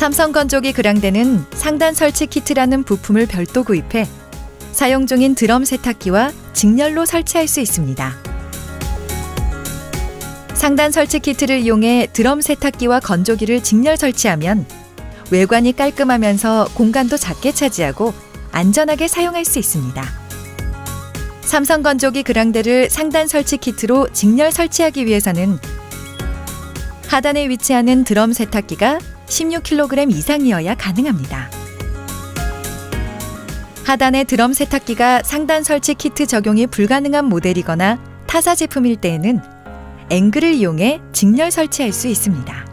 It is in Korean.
삼성 건조기 그랑대는 상단 설치 키트라는 부품을 별도 구입해 사용 중인 드럼 세탁기와 직렬로 설치할 수 있습니다. 상단 설치 키트를 이용해 드럼 세탁기와 건조기를 직렬 설치하면 외관이 깔끔하면서 공간도 작게 차지하고 안전하게 사용할 수 있습니다. 삼성 건조기 그랑대를 상단 설치 키트로 직렬 설치하기 위해서는 하단에 위치하는 드럼 세탁기가 16kg 이상이어야 가능합니다. 하단의 드럼 세탁기가 상단 설치 키트 적용이 불가능한 모델이거나 타사 제품일 때에는 앵글을 이용해 직렬 설치할 수 있습니다.